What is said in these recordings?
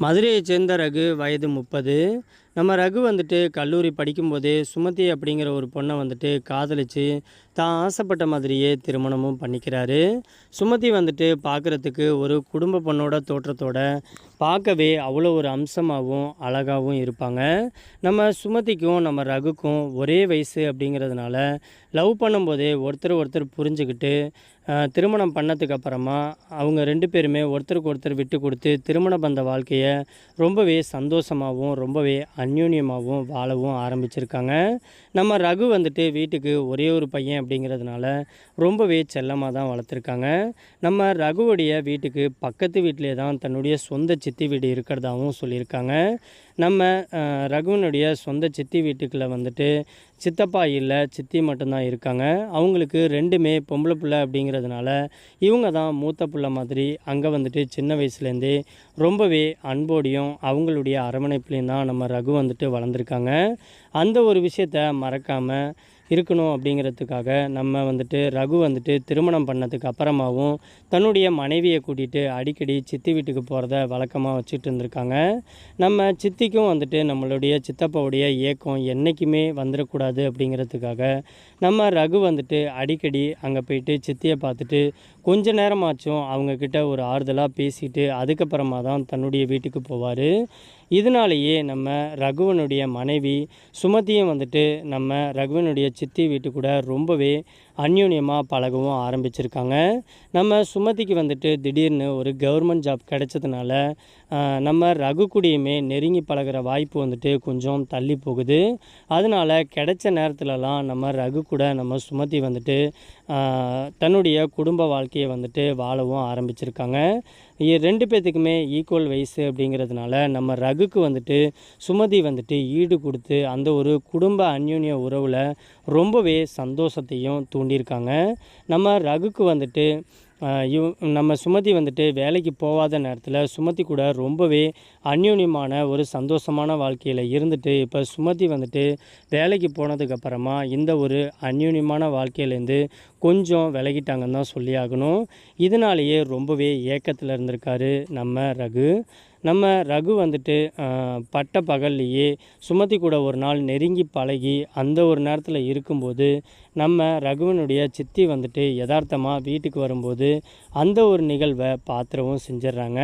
மதுரையைச் சேர்ந்த ரகு வயது முப்பது. நம்ம ரகு வந்துட்டு கல்லூரி படிக்கும்போதே சுமதி அப்படிங்கிற ஒரு பொண்ணை வந்துட்டு காதலிச்சு தான் ஆசைப்பட்ட மாதிரியே திருமணமும் பண்ணிக்கிறாரு. சுமதி வந்துட்டு பார்க்குறதுக்கு ஒரு குடும்ப பொண்ணோட தோற்றத்தோட பார்க்கவே அவ்வளோ ஒரு அம்சமாகவும் அழகாகவும் இருப்பாங்க. நம்ம சுமதிக்கும் நம்ம ரகுக்கும் ஒரே வயசு அப்படிங்கிறதுனால லவ் பண்ணும்போதே ஒருத்தர் ஒருத்தர் புரிஞ்சுக்கிட்டு திருமணம் பண்ணதுக்கு அப்புறமா அவங்க ரெண்டு பேருமே ஒருத்தருக்கு ஒருத்தர் விட்டு கொடுத்து திருமண பந்த வாழ்க்கையை ரொம்பவே சந்தோஷமாகவும் ரொம்பவே அந்யூன்யமாகவும் வாழவும் ஆரம்பிச்சிருக்காங்க. நம்ம ரகு வந்துட்டு வீட்டுக்கு ஒரே ஒரு பையன் அப்படிங்கிறதுனால ரொம்பவே செல்லமாக தான் வளர்த்துருக்காங்க. நம்ம ரகுவுடைய வீட்டுக்கு பக்கத்து வீட்டிலே தான் தன்னுடைய சொந்த சித்தி வீடு இருக்கிறதாகவும் சொல்லியிருக்காங்க. நம்ம ரகுவனுடைய ரகுவினுடைய சொந்த சித்தி வீட்டுக்குள்ளே வந்துட்டு சித்தப்பா இல்லை சித்தி மட்டும்தான் இருக்காங்க. அவங்களுக்கு ரெண்டுமே பொம்பளை பிள்ளை அப்படிங்கிறதுனால இவங்க தான் மூத்த பிள்ளை மாதிரி அங்கே வந்துட்டு சின்ன வயசுலேருந்தே ரொம்பவே அன்போடையும் அவங்களுடைய அரவணைப்புலேயும் தான் நம்ம ரகு வந்துட்டு வளர்ந்துருக்காங்க. அந்த ஒரு விஷயத்த மறக்காமல் இருக்கணும் அப்படிங்கிறதுக்காக நம்ம வந்துட்டு ரகு வந்துட்டு திருமணம் பண்ணதுக்கு அப்புறமாவும் தன்னுடைய மனைவியை கூட்டிகிட்டு அடிக்கடி சித்தி வீட்டுக்கு போகிறத வழக்கமாக வச்சுட்டு இருந்திருக்காங்க. நம்ம சித்திக்கும் வந்துட்டு நம்மளுடைய சித்தப்பாவுடைய ஏக்கம் என்றைக்குமே வந்துடக்கூடாது அப்படிங்கிறதுக்காக நம்ம ரகு வந்துட்டு அடிக்கடி அங்கே போயிட்டு சித்தியை பார்த்துட்டு கொஞ்ச நேரமாச்சும் அவங்கக்கிட்ட ஒரு ஆறுதலாக பேசிட்டு அதுக்கப்புறமா தான் தன்னுடைய வீட்டுக்கு போவார். இதனாலேயே நம்ம ரகுவனுடைய மனைவி சுமதியும் வந்துட்டு நம்ம ரகுவனுடைய சித்தி வீட்டு கூட ரொம்பவே அந்யோன்யமாக பழகவும் ஆரம்பிச்சிருக்காங்க. நம்ம சுமதிக்கு வந்துட்டு திடீர்னு ஒரு கவர்மெண்ட் ஜாப் கிடைச்சதுனால நம்ம ரகு கூடயுமே நெருங்கி பழகுற வாய்ப்பு வந்துட்டு கொஞ்சம் தள்ளி போகுது. அதனால் கிடைச்ச நேரத்துலலாம் நம்ம ரகு கூட நம்ம சுமதி வந்துட்டு தன்னுடைய குடும்ப வாழ்க்கையை வந்துட்டு வாழவும் ஆரம்பிச்சிருக்காங்க. ரெண்டு பேர்த்துக்குமே ஈக்குவல் வயசு அப்படிங்கிறதுனால நம்ம ரகுக்கு வந்துட்டு சுமதி வந்துட்டு ஈடு கொடுத்து அந்த ஒரு குடும்ப அந்யோன்ய உறவில் ரொம்பவே சந்தோஷத்தையும் தூண்டியிருக்காங்க. நம்ம ரகுக்கு வந்துட்டு இவ் நம்ம சுமதி வந்துட்டு வேலைக்கு போகாத நேரத்தில் சுமதி கூட ரொம்பவே அந்யூன்யமான ஒரு சந்தோஷமான வாழ்க்கையில் இருந்துட்டு இப்போ சுமதி வந்துட்டு வேலைக்கு போனதுக்கப்புறமா இந்த ஒரு அந்யூன்யமான வாழ்க்கையிலேருந்து கொஞ்சம் விலகிட்டாங்கன்னு தான் சொல்லி ஆகணும். இதனாலேயே ரொம்பவே ஏக்கத்தில் இருந்திருக்காரு நம்ம ரகு. நம்ம ரகு வந்துட்டு பட்ட பகல்லையே சுமதி கூட ஒரு நாள் நெருங்கி பழகி அந்த ஒரு நேரத்தில் இருக்கும்போது நம்ம ரகுவனுடைய சித்தி வந்துட்டு யதார்த்தமாக வீட்டுக்கு வரும்போது அந்த ஒரு நிகழ்வை பாத்திரவும் செஞ்சிடுறாங்க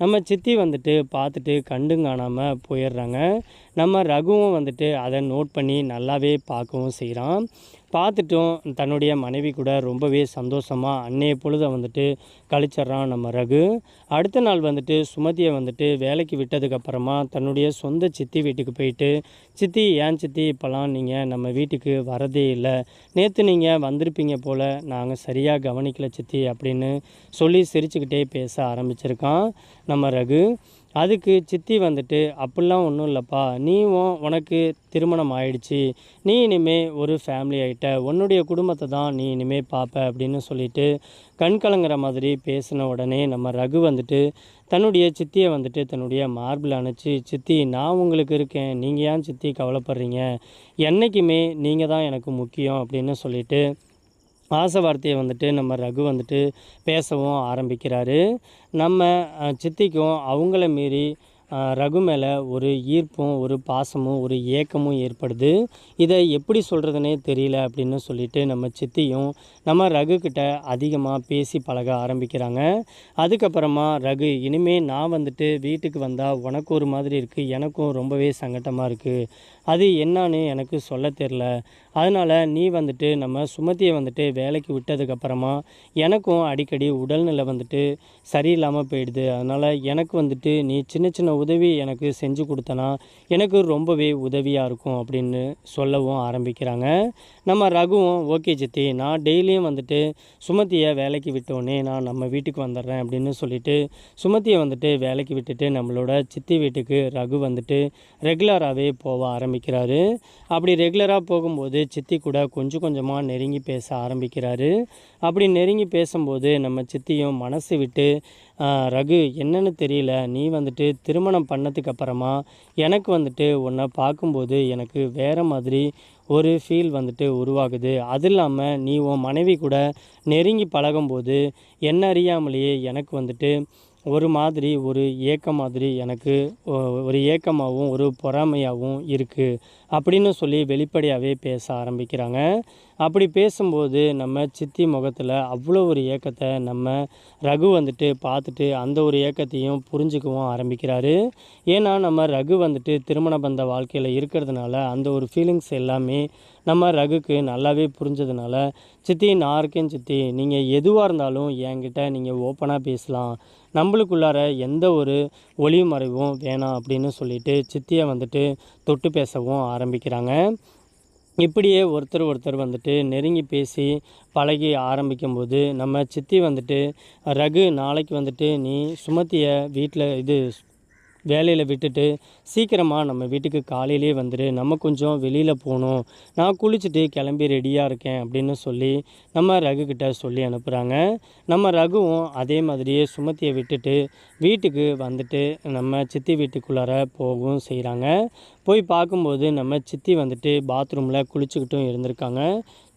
நம்ம சித்தி வந்துட்டு பார்த்துட்டு கண்டும் காணாமல் போயிடுறாங்க நம்ம ரகுவும் வந்துட்டு அதை நோட் பண்ணி நல்லாவே பார்க்கவும் செய்கிறான் பார்த்துட்டும் தன்னுடைய மனைவி கூட ரொம்பவே சந்தோஷமாக அன்னைய பொழுதை வந்துட்டு கழிச்சிட்றான் நம்ம ரகு. அடுத்த நாள் வந்துட்டு சுமதியை வந்துட்டு வேலைக்கு விட்டதுக்கப்புறமா தன்னுடைய சொந்த சித்தி வீட்டுக்கு போயிட்டு சித்தி ஏன் சித்தி இப்போலாம் நீங்கள் நம்ம வீட்டுக்கு வரதே இல்லை. நேற்று நீங்கள் வந்திருப்பீங்க போல் நாங்கள் சரியாக கவனிக்கல சித்தி அப்படின்னு சொல்லி சிரிச்சுக்கிட்டே பேச ஆரம்பிச்சிருக்கான் நம்ம ரகு. அதுக்கு சித்தி வந்துட்டு அப்படிலாம் ஒன்றும் இல்லைப்பா. நீவும் உனக்கு திருமணம் ஆயிடுச்சு. நீ இனிமே ஒரு ஃபேமிலி ஆகிட்ட உன்னுடைய குடும்பத்தை தான் நீ இனிமே பார்ப்ப அப்படின்னு சொல்லிட்டு கண் கலங்குற மாதிரி பேசின உடனே நம்ம ரகு வந்துட்டு தன்னுடைய சித்தியை வந்துட்டு தன்னுடைய மார்பிள் அணைச்சி சித்தி நான் உங்களுக்கு இருக்கேன். நீங்கள் ஏன் சித்தி கவலைப்படுறீங்க? என்றைக்குமே நீங்கள் தான் எனக்கு முக்கியம் அப்படின்னு சொல்லிட்டு ஆசை வார்த்தையை வந்துட்டு நம்ம ரகு வந்துட்டு பேசவும் ஆரம்பிக்கிறாரு. நம்ம சித்திக்கும் அவங்கள மீறி ரகு மேலே ஒரு ஈர்ப்பும் ஒரு பாசமும் ஒரு ஏக்கமும் ஏற்படுது. இதை எப்படி சொல்கிறதுனே தெரியல அப்படின்னு சொல்லிட்டு நம்ம சித்தியும் நம்ம ரகுக்கிட்ட அதிகமாக பேசி பழக ஆரம்பிக்கிறாங்க. அதுக்கப்புறமா ரகு இனிமே நான் வந்துட்டு வீட்டுக்கு வந்தால் உனக்கு ஒரு மாதிரி இருக்குது எனக்கும் ரொம்பவே சங்கட்டமாக இருக்குது அது என்னான்னு எனக்கு சொல்ல தெரில அதனால் நீ வந்துட்டு நம்ம சுமதியை வந்துட்டு வேலைக்கு விட்டதுக்கப்புறமா எனக்கும் அடிக்கடி உடல்நிலை வந்துட்டு சரியில்லாமல் போயிடுது. அதனால் எனக்கு வந்துட்டு நீ சின்ன சின்ன உதவி எனக்கு செஞ்சு கொடுத்தனா எனக்கு ரொம்பவே உதவியாக இருக்கும் அப்படின்னு சொல்லவும் ஆரம்பிக்கிறாங்க. நம்ம ரகுவும் ஓகே சித்தி நான் டெய்லியும் வந்துட்டு சுமதியை வேலைக்கு விட்டோன்னே நான் நம்ம வீட்டுக்கு வந்துடுறேன் அப்படின்னு சொல்லிட்டு சுமதியை வந்துட்டு வேலைக்கு விட்டுட்டு நம்மளோட சித்தி வீட்டுக்கு ரகு வந்துட்டு ரெகுலராகவே போக ஆரம்பிக்கிறாரு. அப்படி ரெகுலராக போகும்போது சித்தி கூட கொஞ்சம் கொஞ்சமாக நெருங்கி பேச ஆரம்பிக்கிறாரு. அப்படி நெருங்கி பேசும்போது நம்ம சித்தியும் மனசு விட்டு ரகு என்னன்னு தெரியல. நீ வந்துட்டு திருமணம் பண்ணதுக்கு அப்புறமா எனக்கு வந்துட்டு உன்னை பார்க்கும்போது எனக்கு வேறு மாதிரி ஒரு ஃபீல் வந்துட்டு உருவாகுது. அது இல்லாமல் நீ உன் மனைவி கூட நெருங்கி பழகும்போது என்ன அறியாமலேயே எனக்கு வந்துட்டு ஒரு மாதிரி ஒரு ஏக்கம் மாதிரி எனக்கு ஒரு ஏக்கமாகவும் ஒரு பொறாமையாகவும் இருக்குது அப்படின்னு சொல்லி வெளிப்படையாகவே பேச ஆரம்பிக்கிறாங்க. அப்படி பேசும்போது நம்ம சித்தி முகத்தில் அவ்வளோ ஒரு ஏக்கத்தை நம்ம ரகு வந்துட்டு பார்த்துட்டு அந்த ஒரு ஏக்கத்தையும் புரிஞ்சுக்கவும் ஆரம்பிக்கிறாரு. ஏன்னா நம்ம ரகு வந்துட்டு திருமண பந்த வாழ்க்கையில் இருக்கிறதுனால அந்த ஒரு ஃபீலிங்ஸ் எல்லாமே நம்ம ரகுக்கு நல்லாவே புரிஞ்சதுனால சித்தி நான் இருக்கேன் சித்தி. நீங்கள் எதுவாக இருந்தாலும் என்கிட்ட நீங்கள் ஓப்பனாக பேசலாம். நம்மளுக்குள்ளார எந்த ஒரு ஒளி மறைவும் வேணாம் அப்படின்னு சொல்லிட்டு சித்தியை வந்துட்டு தொட்டு பேசவும் ஆரம்பிக்கிறாங்க. இப்படியே ஒருத்தர் ஒருத்தர் வந்துட்டு நெருங்கி பேசி பழகி ஆரம்பிக்கும்போது நம்ம சித்தி வந்துட்டு ரகு நாளைக்கு வந்துட்டு நீ சுமத்தியை வீட்டில் இது வேலையில் விட்டுட்டு சீக்கிரமாக நம்ம வீட்டுக்கு காலையிலே வந்துடு நம்ம கொஞ்சம் வெளியில் போகணும் நான் குளிச்சுட்டு கிளம்பி ரெடியாக இருக்கேன் அப்படின்னு சொல்லி நம்ம ரகு சொல்லி அனுப்புகிறாங்க நம்ம ரகுவும் அதே மாதிரியே சுமத்தியை விட்டுட்டு வீட்டுக்கு வந்துட்டு நம்ம சித்தி வீட்டுக்குள்ளார போகவும் செய்கிறாங்க போய் பார்க்கும்போது நம்ம சித்தி வந்துட்டு பாத்ரூமில் குளிச்சுக்கிட்டும் இருந்திருக்காங்க.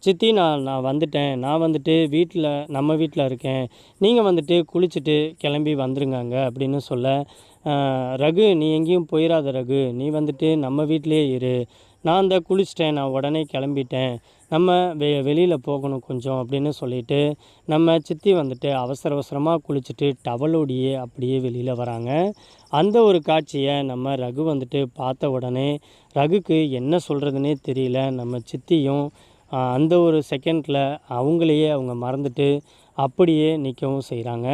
சித்தி நான் நான் வந்துட்டேன். நான் வந்துட்டு வீட்டில் நம்ம வீட்டில் இருக்கேன். நீங்கள் வந்துட்டு குளிச்சுட்டு கிளம்பி வந்துருங்காங்க அப்படின்னு சொல்ல ரகு நீ எங்கேயும் போயிடாத ரகு. நீ வந்துட்டு நம்ம வீட்டிலே இரு. நான் அந்த குளிச்சிட்டேன். நான் உடனே கிளம்பிட்டேன். நம்ம வெ வெளியில் போகணும் கொஞ்சம் அப்படின்னு சொல்லிட்டு நம்ம சித்தி வந்துட்டு அவசர அவசரமாக குளிச்சுட்டு டவலோடியே அப்படியே வெளியில் வராங்க. அந்த ஒரு காட்சியை நம்ம ரகு வந்துட்டு பார்த்த உடனே ரகுக்கு என்ன சொல்கிறதுனே தெரியல. நம்ம சித்தியும் அந்த ஒரு செகண்டில் அவங்களையே அவங்க மறந்துட்டு அப்படியே நிற்கவும் செய்கிறாங்க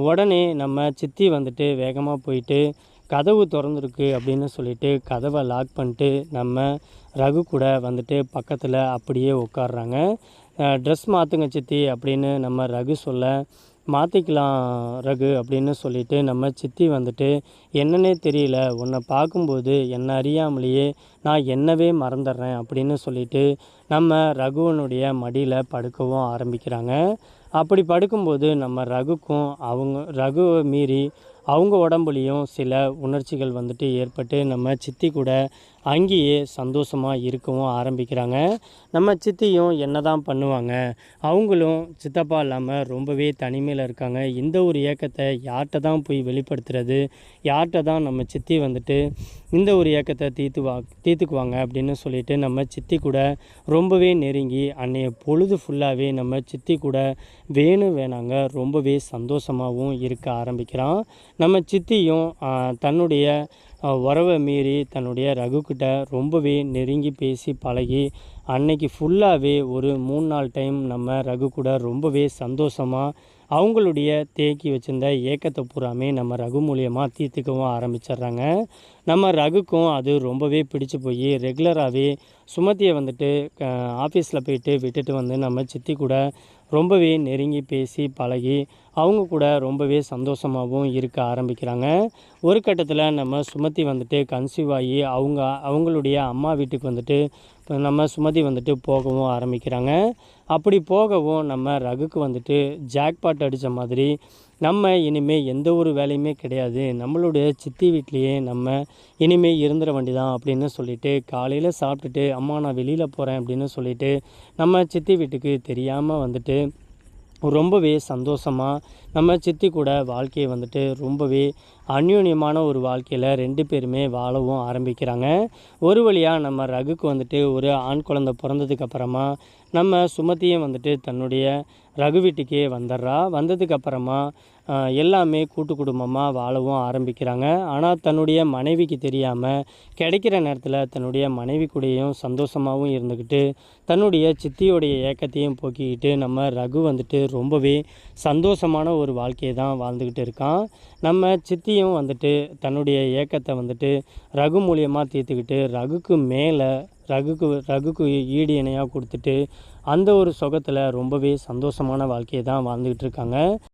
உடனே நம்ம சித்தி வந்துட்டு வேகமாக போயிட்டு கதவு திறந்துருக்கு அப்படின்னு சொல்லிட்டு கதவை லாக் பண்ணிட்டு நம்ம ரகு கூட வந்துட்டு பக்கத்தில் அப்படியே உட்காடுறாங்க ட்ரெஸ் மாற்றுங்க சித்தி அப்படின்னு நம்ம ரகு சொல்ல மாற்றிக்கலாம் ரகு அப்படின்னு சொல்லிட்டு நம்ம சித்தி வந்துட்டு என்னன்னே தெரியல உன்னை பார்க்கும்போது என்னை அறியாமலேயே நான் என்னவே மறந்துடுறேன் அப்படின்னு சொல்லிட்டு நம்ம ரகுவனுடைய மடியில் படுக்கவும் ஆரம்பிக்கிறாங்க. அப்படி படுக்கும்போது நம்ம ரகுக்கும் அவங்க ரகுவை மீறி அவங்க உடம்புலையும் சில உணர்ச்சிகள் வந்துட்டு ஏற்பட்டு நம்ம சித்தி கூட அங்கேயே சந்தோஷமாக இருக்கவும் ஆரம்பிக்கிறாங்க. நம்ம சித்தியும் என்ன தான் பண்ணுவாங்க? அவங்களும் சித்தப்பா இல்லாமல் ரொம்பவே தனிமையில் இருக்காங்க. இந்த ஒரு ஏக்கத்தை யார்கிட்ட தான் போய் வெளிப்படுத்துறது? யார்கிட்ட தான் நம்ம சித்தி வந்துட்டு இந்த ஒரு ஏக்கத்தை தீர்த்துவா தீர்த்துக்குவாங்க அப்படின்னு சொல்லிட்டு நம்ம சித்தி கூட ரொம்பவே நெருங்கி அன்னைய பொழுது ஃபுல்லாகவே நம்ம சித்தி கூட வேணும் வேணாங்க ரொம்பவே சந்தோஷமாகவும் இருக்க ஆரம்பிக்கிறான். நம்ம சித்தியும் தன்னுடைய உறவை மீறி தன்னுடைய ரகுக்கிட்ட ரொம்பவே நெருங்கி பேசி பழகி அன்னைக்கு ஃபுல்லாகவே ஒரு மூணு நாள் டைம் நம்ம ரகு கூட ரொம்பவே சந்தோஷமாக அவங்களுடைய தேக்கி வச்சிருந்த ஏக்கத்தை பூராமே நம்ம ரகு மூலியமாக தீர்த்துக்கவும் ஆரம்பிச்சிடுறாங்க. நம்ம ரகுக்கும் அது ரொம்பவே பிடிச்சி போய் ரெகுலராகவே சுமத்தியை வந்துட்டு ஆஃபீஸில் போயிட்டு விட்டுட்டு வந்து நம்ம சித்தி கூட ரொம்பவே நெருங்கி பேசி பழகி அவங்க கூட ரொம்பவே சந்தோஷமாகவும் இருக்க ஆரம்பிக்கிறாங்க. ஒரு கட்டத்தில் நம்ம சுமதி வந்துட்டு கன்சீவ் ஆகி அவங்க அவங்களுடைய அம்மா வீட்டுக்கு வந்துட்டு இப்போ நம்ம சுமதி வந்துட்டு போகவும் ஆரம்பிக்கிறாங்க. அப்படி போகவும் நம்ம ரகுக்கு வந்துட்டு ஜாக்பாட் அடித்த மாதிரி நம்ம இனிமேல் எந்த ஒரு வேலையுமே கிடையாது. நம்மளுடைய சித்தி வீட்லேயே நம்ம இனிமேல் இருந்துட வேண்டிதான் அப்படின்னு சொல்லிட்டு காலையில் சாப்பிட்டுட்டு அம்மா நான் வெளியில் போகிறேன் அப்படின்னு சொல்லிட்டு நம்ம சித்தி வீட்டுக்கு தெரியாமல் வந்துட்டு ரொம்பவே சந்தோஷமாக நம்ம சித்தி கூட வாழ்க்கையை வந்துட்டு ரொம்பவே அந்யோன்யமான ஒரு வாழ்க்கையில் ரெண்டு பேருமே வாழவும் ஆரம்பிக்கிறாங்க. ஒரு வழியாக நம்ம ரகுக்கு வந்துட்டு ஒரு ஆண் குழந்தை பிறந்ததுக்கப்புறமா நம்ம சுமதியும் வந்துட்டு தன்னுடைய ரகு வீட்டுக்கே வந்துடுறா. வந்ததுக்கப்புறமா எல்லாமே கூட்டு குடும்பமாக வாழவும் ஆரம்பிக்கிறாங்க. ஆனால் தன்னுடைய மனைவிக்கு தெரியாமல் கிடைக்கிற நேரத்தில் தன்னுடைய மனைவி கூடயும் சந்தோஷமாகவும் இருந்துக்கிட்டு தன்னுடைய சித்தியோடைய ஏக்கத்தையும் போக்கிக்கிட்டு நம்ம ரகு வந்துட்டு ரொம்பவே சந்தோஷமான ஒரு வாழ்க்கையை தான் வாழ்ந்துக்கிட்டு இருக்கான். நம்ம சித்தியும் வந்துட்டு தன்னுடைய ஏக்கத்தை வந்துட்டு ரகு மூலியமாக தீர்த்துக்கிட்டு ரகுக்கு மேலே ரகுக்கு ரகுக்கு ஈடு இணையாக கொடுத்துட்டு அந்த ஒரு சுகத்தில் ரொம்பவே சந்தோஷமான வாழ்க்கையை தான் வாழ்ந்துக்கிட்டு இருக்காங்க.